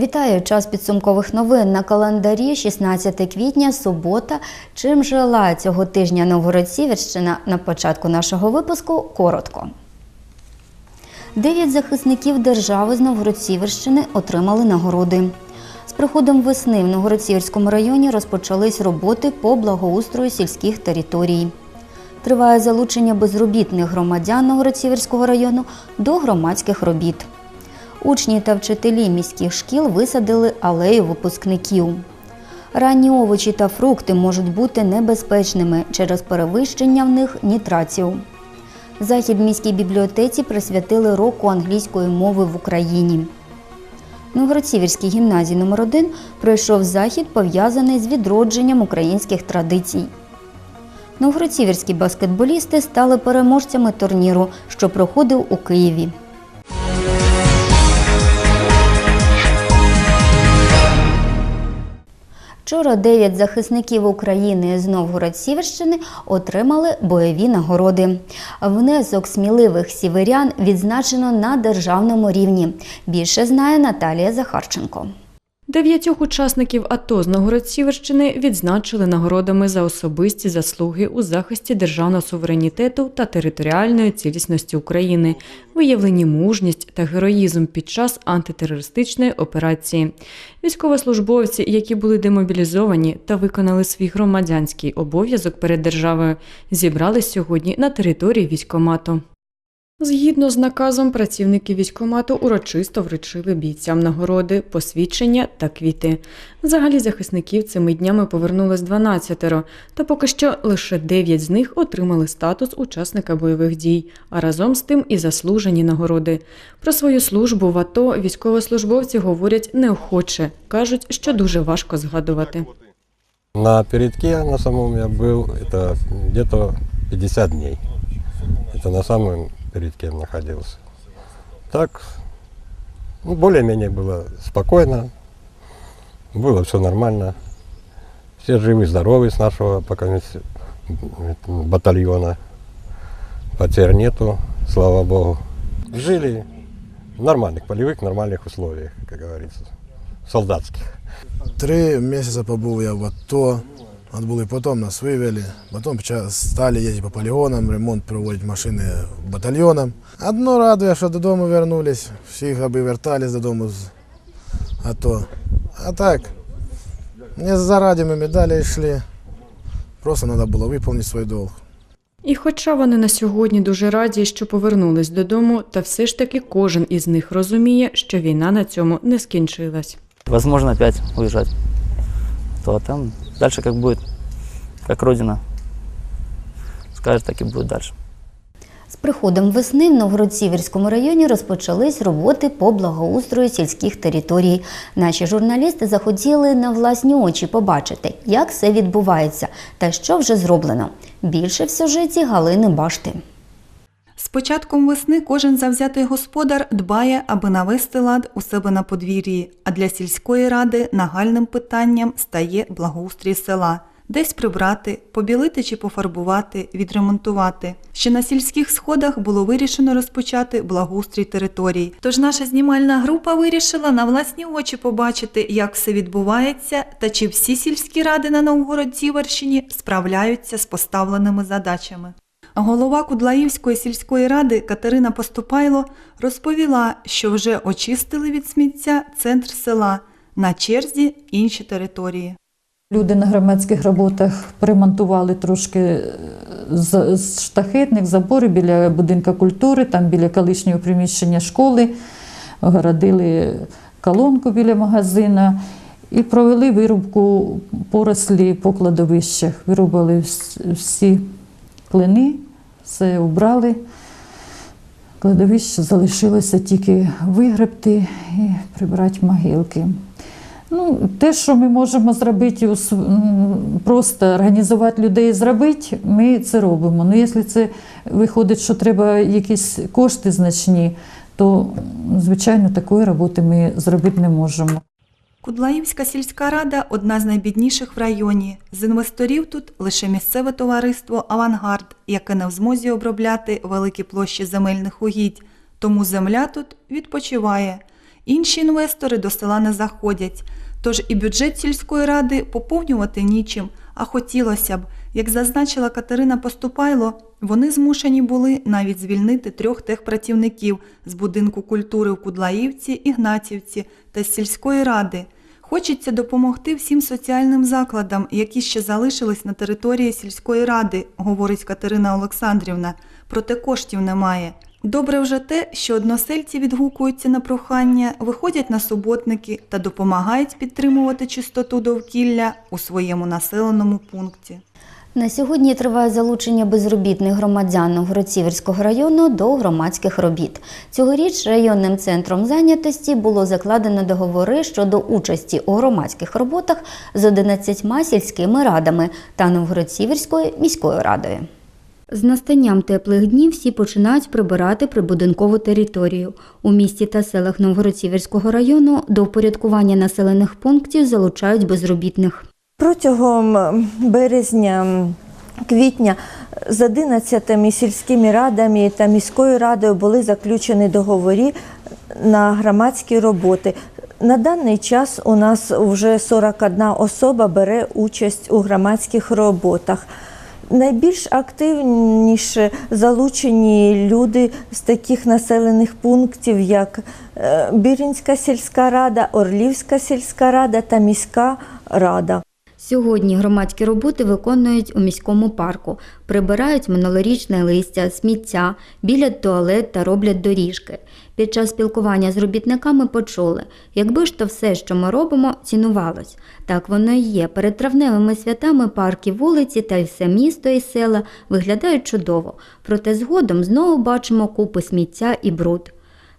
Вітаю час підсумкових новин на календарі 16 квітня, субота. Чим жила цього тижня Новгород-Сіверщина на початку нашого випуску коротко. Дев'ять захисників держави з Новгород-Сіверщини отримали нагороди. З приходом весни в Новгород-Сіверському районі розпочались роботи по благоустрою сільських територій. Триває залучення безробітних громадян Новгород-Сіверського району до громадських робіт. Учні та вчителі міських шкіл висадили алею випускників. Ранні овочі та фрукти можуть бути небезпечними через перевищення в них нітратів. Захід міській бібліотеці присвятили року англійської мови в Україні. Новгород-Сіверській гімназії номер 1 пройшов захід, пов'язаний з відродженням українських традицій. Новгород-Сіверські баскетболісти стали переможцями турніру, що проходив у Києві. Вчора дев'ять захисників України з Новгород-Сіверщини отримали бойові нагороди. Внесок сміливих сіверян відзначено на державному рівні. Більше знає Наталія Захарченко. Дев'ятьох учасників АТО з Новгород-Сіверщини відзначили нагородами за особисті заслуги у захисті державного суверенітету та територіальної цілісності України, виявлені мужність та героїзм під час антитерористичної операції. Військовослужбовці, які були демобілізовані та виконали свій громадянський обов'язок перед державою, зібрались сьогодні на території військомату. Згідно з наказом, працівники військкомату урочисто вручили бійцям нагороди, посвідчення та квіти. Взагалі захисників цими днями повернулось 12, та поки що лише 9 з них отримали статус учасника бойових дій, а разом з тим і заслужені нагороди. Про свою службу в АТО військовослужбовці говорять неохоче, кажуть, що дуже важко згадувати. На передке на самом я был, это где-то 50 дней. Это на самом передке находился. Так, ну, более-менее было спокойно, было все нормально. Все живы, здоровы с нашего пока батальона. Потерь нету, слава богу. Жили в нормальных полевых, нормальных условиях, как говорится, солдатских. Три місяці побув я в АТО, отбули потім нас вивели, потім стали їздити по полігонам, ремонт проводити машини батальйонам. Одно радує, що додому вернулись, всі аби вертались додому з АТО. А так, не за радіми медалі йшли, просто треба було виконати свій долг. І хоча вони на сьогодні дуже раді, що повернулись додому, та все ж таки кожен із них розуміє, що війна на цьому не скінчилась. возможно опять уезжать. То там дальше как будет, как Родина скажет, так и будет дальше. З приходом весни в Новгород-Сіверському районі розпочались роботи по благоустрою сільських територій. Наші журналісти захотіли на власні очі побачити, як все відбувається та що вже зроблено. Більше в сюжеті Галини Башти. Початком весни кожен завзятий господар дбає, аби навести лад у себе на подвір'ї, а для сільської ради нагальним питанням стає благоустрій села. Десь прибрати, побілити чи пофарбувати, відремонтувати. Ще на сільських сходах було вирішено розпочати благоустрій територій. Тож наша знімальна група вирішила на власні очі побачити, як все відбувається та чи всі сільські ради на Новгород-Діверщині справляються з поставленими задачами. Голова Кудлаївської сільської ради Катерина Поступайло розповіла, що вже очистили від сміття центр села, на черзі інші території. Люди на громадських роботах поремонтували трошки е, з- штахетних забори біля будинка культури, там біля колишнього приміщення школи, огородили колонку біля магазина і провели вирубку порослі по кладовищах. Вирубали всі клини, все убрали. Кладовище залишилося тільки вигребти і прибрати могилки. Ну, те, що ми можемо зробити, просто організувати людей і зробити, ми це робимо. Ну, якщо це виходить, що треба якісь кошти значні, то, звичайно, такої роботи ми зробити не можемо. Кудлаївська сільська рада одна з найбідніших в районі. З інвесторів тут лише місцеве товариство Авангард, яке не в змозі обробляти великі площі земельних угідь. Тому земля тут відпочиває. Інші інвестори до села не заходять. Тож і бюджет сільської ради поповнювати нічим, а хотілося б, як зазначила Катерина Поступайло, вони змушені були навіть звільнити трьох техпрацівників з будинку культури в Кудлаївці, Ігнатівці та з сільської ради. Хочеться допомогти всім соціальним закладам, які ще залишились на території сільської ради, говорить Катерина Олександрівна. Проте коштів немає. Добре вже те, що односельці відгукуються на прохання, виходять на суботники та допомагають підтримувати чистоту довкілля у своєму населеному пункті. На сьогодні триває залучення безробітних громадян Новгород-Сіверського району до громадських робіт. Цьогоріч районним центром зайнятості було закладено договори щодо участі у громадських роботах з 11 сільськими радами та Новгород-Сіверською міською радою. З настанням теплих днів всі починають прибирати прибудинкову територію. У місті та селах Новгород-Сіверського району до впорядкування населених пунктів залучають безробітних. Протягом березня, квітня з 11 сільськими радами та міською радою були заключені договори на громадські роботи. На даний час у нас вже 41 особа бере участь у громадських роботах. Найбільш активніше залучені люди з таких населених пунктів, як е, Бірінська сільська рада, Орлівська сільська рада та міська рада. Сьогодні громадські роботи виконують у міському парку, прибирають минулорічне листя, сміття, білять туалет та роблять доріжки. Під час спілкування з робітниками почули, якби ж то все, що ми робимо, цінувалось. Так воно і є. Перед травневими святами парки, вулиці та й все місто і села виглядають чудово. Проте згодом знову бачимо купи сміття і бруд.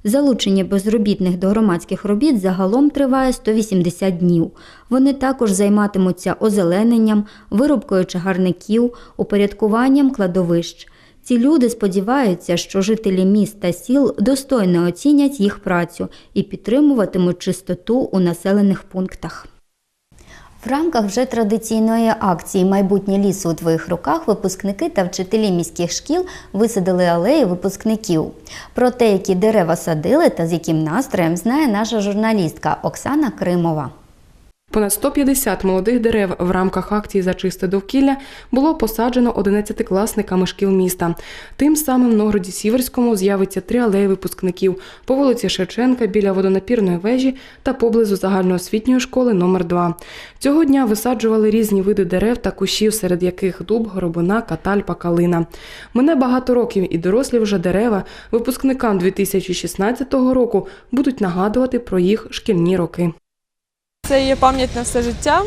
Залучення безробітних до громадських робіт загалом триває 180 днів. Вони також займатимуться озелененням, виробкою чагарників, упорядкуванням кладовищ. Ці люди сподіваються, що жителі міст та сіл достойно оцінять їх працю і підтримуватимуть чистоту у населених пунктах. В рамках вже традиційної акції Майбутнє лісу у твоїх руках випускники та вчителі міських шкіл висадили алеї випускників. Про те, які дерева садили та з яким настроєм, знає наша журналістка Оксана Кримова. Понад 150 молодих дерев в рамках акції за чисте довкілля було посаджено 11-класниками шкіл міста. Тим самим в Новгороді Сіверському з'явиться три алеї випускників по вулиці Шевченка біля водонапірної вежі та поблизу загальноосвітньої школи номер 2 Цього дня висаджували різні види дерев та кущів, серед яких дуб, горобина, катальпа, калина. Мине багато років і дорослі вже дерева випускникам 2016 року будуть нагадувати про їх шкільні роки. Це є пам'ять на все життя.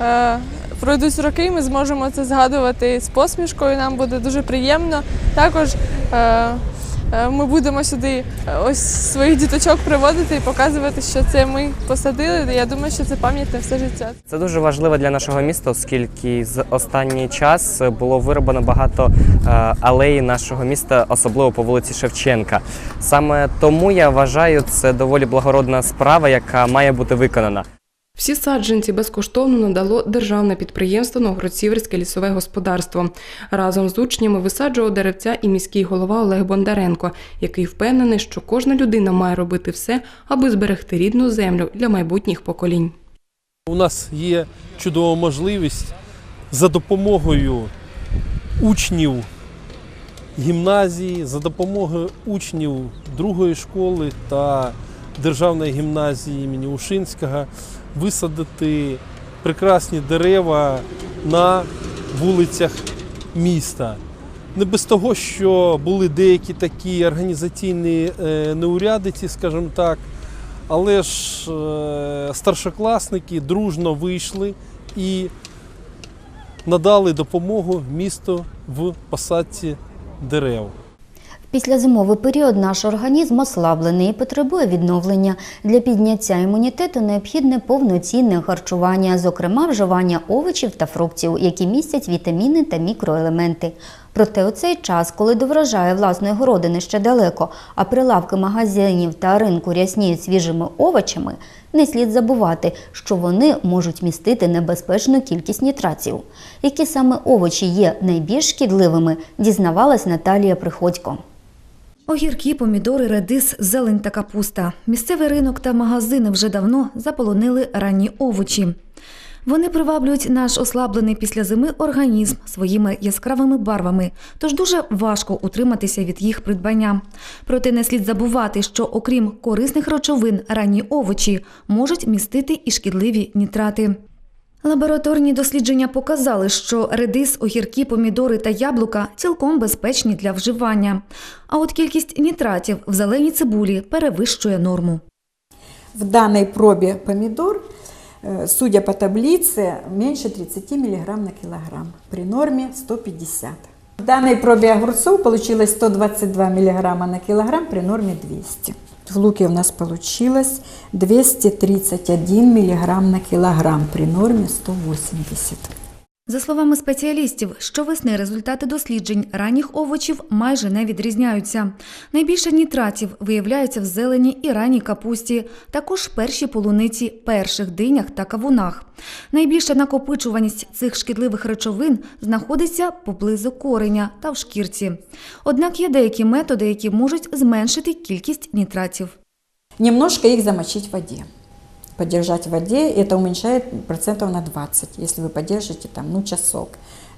Е, Пройдуть роки, ми зможемо це згадувати з посмішкою. Нам буде дуже приємно. Також е, е, ми будемо сюди ось своїх діточок приводити і показувати, що це ми посадили. Я думаю, що це пам'ять на все життя. Це дуже важливо для нашого міста, оскільки з останній час було вироблено багато алеї нашого міста, особливо по вулиці Шевченка. Саме тому я вважаю, це доволі благородна справа, яка має бути виконана. Всі саджанці безкоштовно надало державне підприємство Новгород-Сіверське лісове господарство. Разом з учнями висаджував деревця і міський голова Олег Бондаренко, який впевнений, що кожна людина має робити все, аби зберегти рідну землю для майбутніх поколінь. У нас є чудова можливість за допомогою учнів гімназії, за допомогою учнів другої школи та державної гімназії імені Ушинського висадити прекрасні дерева на вулицях міста. Не без того, що були деякі такі організаційні е, неурядиці, скажімо так, але ж е, старшокласники дружно вийшли і надали допомогу місту в посадці дерев. В післязимовий період наш організм ослаблений і потребує відновлення. Для підняття імунітету необхідне повноцінне харчування, зокрема вживання овочів та фруктів, які містять вітаміни та мікроелементи. Проте у цей час, коли до врожаю власної городини ще далеко, а прилавки магазинів та ринку рясніють свіжими овочами, не слід забувати, що вони можуть містити небезпечну кількість нітратів. Які саме овочі є найбільш шкідливими, дізнавалась Наталія Приходько. Огірки, помідори, редис, зелень та капуста. Місцевий ринок та магазини вже давно заполонили ранні овочі. Вони приваблюють наш ослаблений після зими організм своїми яскравими барвами, тож дуже важко утриматися від їх придбання. Проте не слід забувати, що окрім корисних речовин, ранні овочі можуть містити і шкідливі нітрати. Лабораторні дослідження показали, що редис, огірки, помідори та яблука цілком безпечні для вживання. А от кількість нітратів в зеленій цибулі перевищує норму. В данной пробе помидор, э, судя по таблице, меньше 30 мг на килограмм, при норме 150. В данной пробе огурцов получилось 122 мг на килограмм, при норме 200. В луке у нас получилось 231 мг на килограмм, при норме 180. За словами спеціалістів, щовесни результати досліджень ранніх овочів майже не відрізняються. Найбільше нітратів виявляється в зелені і ранній капусті, також першій полуниці, перших динях та кавунах. Найбільша накопичуваність цих шкідливих речовин знаходиться поблизу кореня та в шкірці. Однак є деякі методи, які можуть зменшити кількість нітратів. Немножко их замочить в воде Подержать в воде, это уменьшает процентов на 20. Если вы подержите там, ну, часок,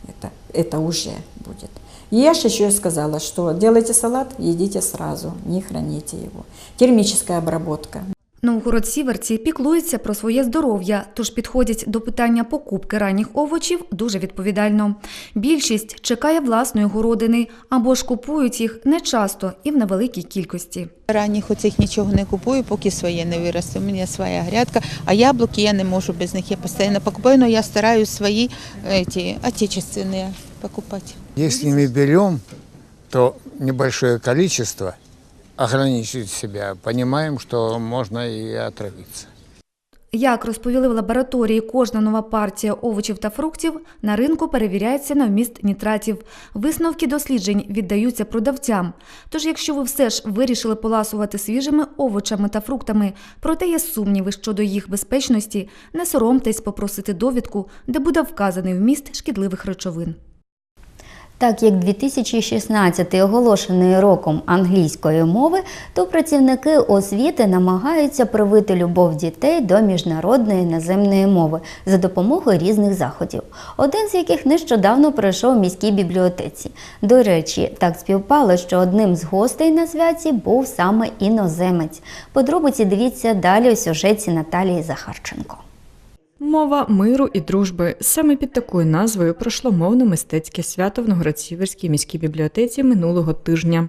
это, это уже будет. И я же еще сказала, что делайте салат, едите сразу, не храните его. Термическая обработка. Новгород-сіверці піклуються про своє здоров'я, тож підходять до питання покупки ранніх овочів дуже відповідально. Більшість чекає власної городини або ж купують їх нечасто і в невеликій кількості. Ранніх оцих нічого не купую, поки своє не виросте. У мене своя грядка, а яблуки я не можу без них. Я постійно покупаю, але я стараюсь свої эти, отечественные покупать. Если мы берем, то небольшое количество ограничить себя, понимаем, что можно и отравиться. Як розповіли в лабораторії, кожна нова партія овочів та фруктів на ринку перевіряється на вміст нітратів. Висновки досліджень віддаються продавцям. Тож, якщо ви все ж вирішили поласувати свіжими овочами та фруктами, проте є сумніви щодо їх безпечності, не соромтесь попросити довідку, де буде вказаний вміст шкідливих речовин. Так як 2016 оголошений роком англійської мови, то працівники освіти намагаються привити любов дітей до міжнародної наземної мови за допомогою різних заходів, один з яких нещодавно пройшов в міській бібліотеці. До речі, так співпало, що одним з гостей на святі був саме іноземець. Подробиці дивіться далі у сюжеті Наталії Захарченко. Мова миру і дружби саме під такою назвою пройшло мовно-мистецьке свято в Новгород-Сіверській міській бібліотеці минулого тижня.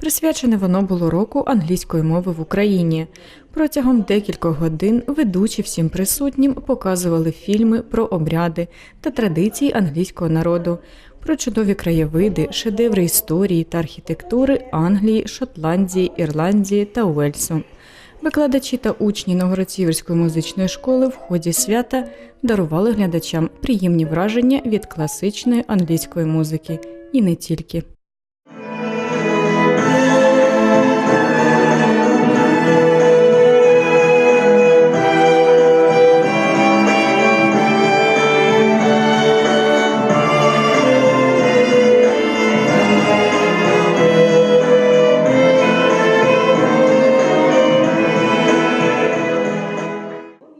Присвячене воно було року англійської мови в Україні. Протягом декількох годин ведучі всім присутнім показували фільми про обряди та традиції англійського народу, про чудові краєвиди, шедеври історії та архітектури Англії, Шотландії, Ірландії та Уельсу. Викладачі та учні Новгород-Сіверської музичної школи в ході свята дарували глядачам приємні враження від класичної англійської музики і не тільки.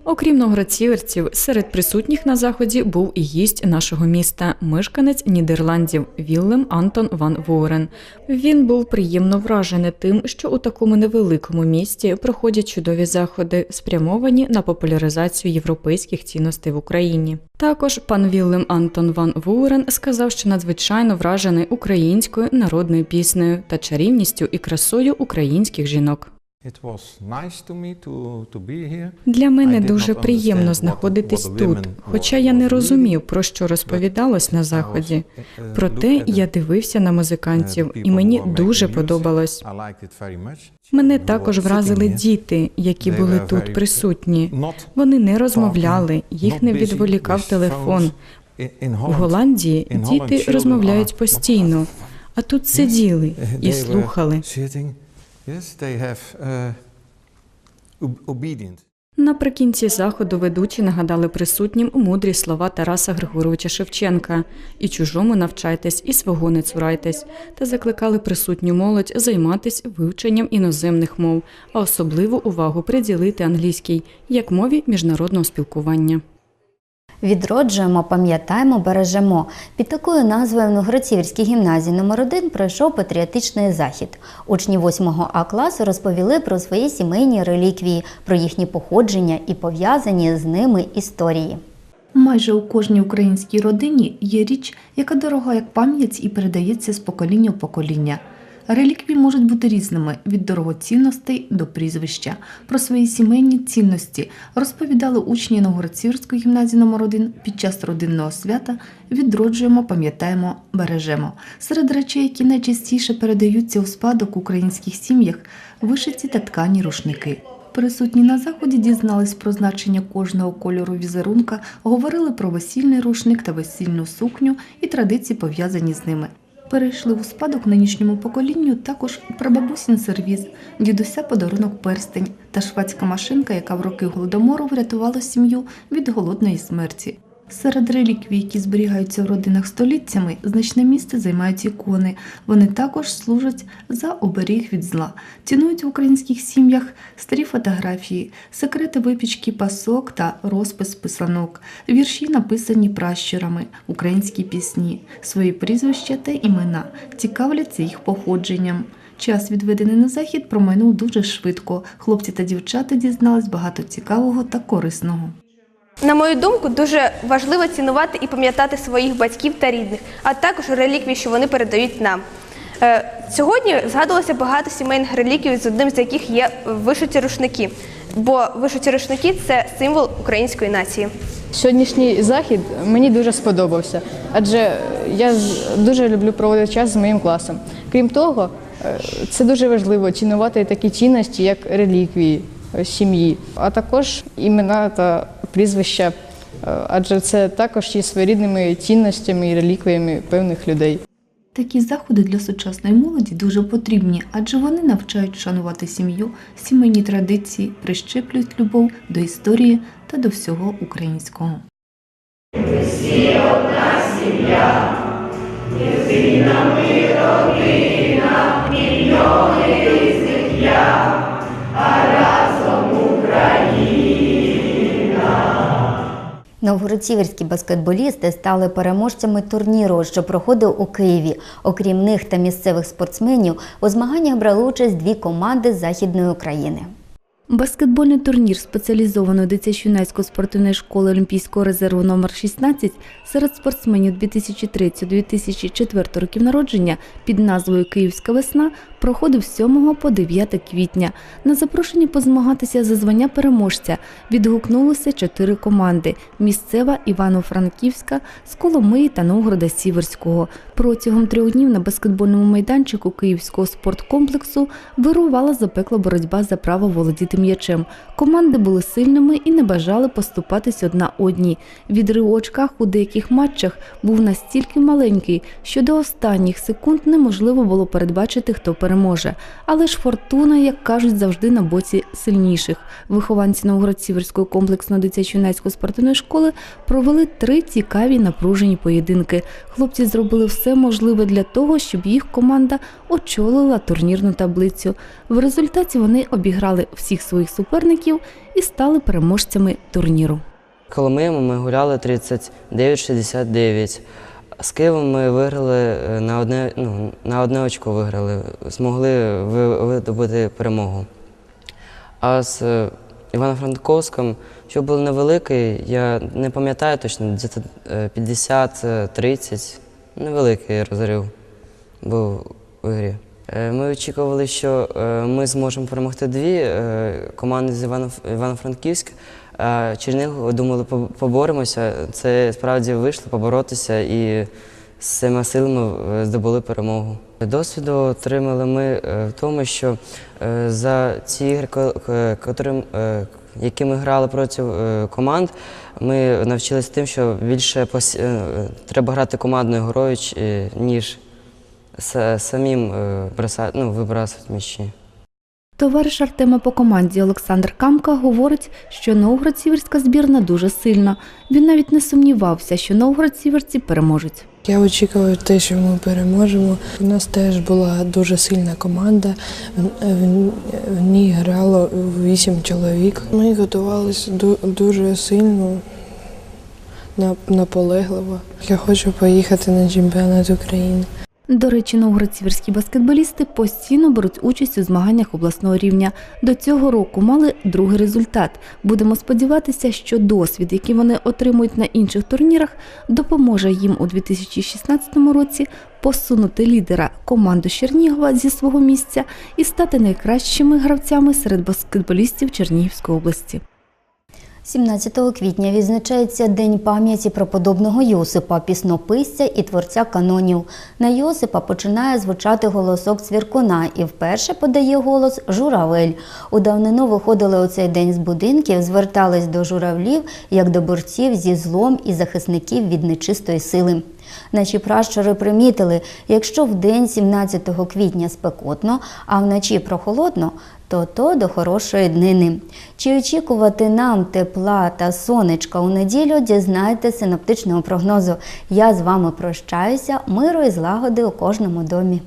Окрім новгородцівців, серед присутніх на заході був і гість нашого міста, мешканець Нідерландів Віллем Антон Ван Ворен. Він був приємно вражений тим, що у такому невеликому місті проходять чудові заходи, спрямовані на популяризацію європейських цінностей в Україні. Також пан Віллем Антон Ван Вуерен сказав, що надзвичайно вражений українською народною піснею та чарівністю і красою українських жінок. Для мене дуже приємно знаходитись тут, хоча я не розумів, про що розповідалось на заході. Проте я дивився на музикантів, і мені дуже подобалось. Мене також вразили діти, які були тут присутні. Вони не розмовляли, їх не відволікав телефон. В Голландії діти розмовляють постійно, а тут сиділи і слухали. Yes, they have uh, obedient. Наприкінці заходу ведучі нагадали присутнім мудрі слова Тараса Григоровича Шевченка і чужому навчайтесь, і свого не цурайтесь, та закликали присутню молодь займатися вивченням іноземних мов, а особливу увагу приділити англійській як мові міжнародного спілкування. Відроджуємо, пам'ятаємо, бережемо. Під такою назвою в Новгородцівській гімназії номер 1 пройшов патріотичний захід. Учні 8 А класу розповіли про свої сімейні реліквії, про їхні походження і пов'язані з ними історії. Майже у кожній українській родині є річ, яка дорога як пам'ять і передається з покоління в покоління. Реліквії можуть бути різними від дорогоцінностей до прізвища. Про свої сімейні цінності розповідали учні Новгородцівської гімназії номер 1 під час родинного свята відроджуємо, пам'ятаємо, бережемо. Серед речей, які найчастіше передаються у спадок українських сім'ях, вишиті та ткані рушники. Присутні на заході дізнались про значення кожного кольору візерунка, говорили про весільний рушник та весільну сукню і традиції пов'язані з ними. Перейшли у спадок нинішньому поколінню також прабабусін сервіз, дідуся подарунок перстень та швадська машинка, яка в роки голодомору врятувала сім'ю від голодної смерті. Серед реліквій, які зберігаються в родинах століттями, значне місце займають ікони. Вони також служать за оберіг від зла. Цінують в українських сім'ях старі фотографії, секрети випічки пасок та розпис писанок, вірші, написані пращурами, українські пісні, свої прізвища та імена, цікавляться їх походженням. Час, відведений на захід, промайнув дуже швидко. Хлопці та дівчата дізнались багато цікавого та корисного. На мою думку, дуже важливо цінувати і пам'ятати своїх батьків та рідних, а також реліквії, що вони передають нам. Е, Сьогодні згадувалося багато сімейних реліквій, з одним з яких є вишиті рушники. Бо вишиті рушники це символ української нації. Сьогоднішній захід мені дуже сподобався, адже я дуже люблю проводити час з моїм класом. Крім того, е, це дуже важливо цінувати такі цінності, як реліквії е, сім'ї, а також імена та прізвища, е, адже це також є своєрідними цінностями і реліквіями певних людей. Такі заходи для сучасної молоді дуже потрібні, адже вони навчають шанувати сім'ю, сімейні традиції, прищеплюють любов до історії та до всього українського. Новгородцівські баскетболісти стали переможцями турніру, що проходив у Києві. Окрім них та місцевих спортсменів, у змаганнях брали участь дві команди з Західної України. Баскетбольний турнір спеціалізованої дитячо-юнацької спортивної школи Олімпійського резерву номер 16 серед спортсменів 2003-2004 років народження під назвою Київська весна проходив з 7 по 9 квітня. На запрошення позмагатися за звання переможця відгукнулося чотири команди: місцева Івано-Франківська, з Коломиї та Новгорода Сіверського. Протягом трьох днів на баскетбольному майданчику Київського спорткомплексу вирувала запекла боротьба за право володіти м'ячем. Команди були сильними і не бажали поступатись одна одній. Відрив у очках у деяких матчах був настільки маленький, що до останніх секунд неможливо було передбачити, хто переможе. Але ж фортуна, як кажуть, завжди на боці сильніших. Вихованці Новгород-Сіверської комплексної дитячо-юнацької спортивної школи провели три цікаві напружені поєдинки. Хлопці зробили все можливе для того, щоб їх команда очолила турнірну таблицю. В результаті вони обіграли всіх своїх суперників і стали переможцями турніру. Коломиєм ми гуляли 39-69. З Києвом ми виграли е, на одне, ну, на одне очко виграли, змогли видобути перемогу. А з е, Івано-Франковськом, що був невеликий, я не пам'ятаю точно, десь 50-30, невеликий розрив був у грі. Е, Ми очікували, що е, ми зможемо перемогти дві е, команди з Івано- Івано-Франківська. А Чернігов думали, по- поборемося. Це справді вийшло поборотися і з цими силами здобули перемогу. Досвіду отримали ми в тому, що за ці ігри, які ми грали проти команд, ми навчилися тим, що більше треба грати командною грою, ніж самим е, броса- ну, вибрасувати м'ячі. Товариш Артема по команді Олександр Камка говорить, що Новгород-Сіверська збірна дуже сильна. Він навіть не сумнівався, що Новгород-Сіверці переможуть. Я очікував те, що ми переможемо. У нас теж була дуже сильна команда. В- В ній грало вісім чоловік. Ми готувалися ду- дуже сильно, на- наполегливо. Я хочу поїхати на чемпіонат України. До речі, новгород-сіверські баскетболісти постійно беруть участь у змаганнях обласного рівня. До цього року мали другий результат. Будемо сподіватися, що досвід, який вони отримують на інших турнірах, допоможе їм у 2016 році посунути лідера команду Чернігова зі свого місця і стати найкращими гравцями серед баскетболістів Чернігівської області. 17 квітня відзначається День пам'яті преподобного Йосипа, піснописця і творця канонів. На Йосипа починає звучати голосок цвіркуна і вперше подає голос журавель. У давнину виходили у цей день з будинків, звертались до журавлів як до борців зі злом і захисників від нечистої сили. Наші пращури примітили, якщо в день 17 квітня спекотно, а вночі прохолодно, то то до хорошої днини. Чи очікувати нам тепла та сонечка у неділю, дізнайте синоптичного прогнозу. Я з вами прощаюся, миру і злагоди у кожному домі.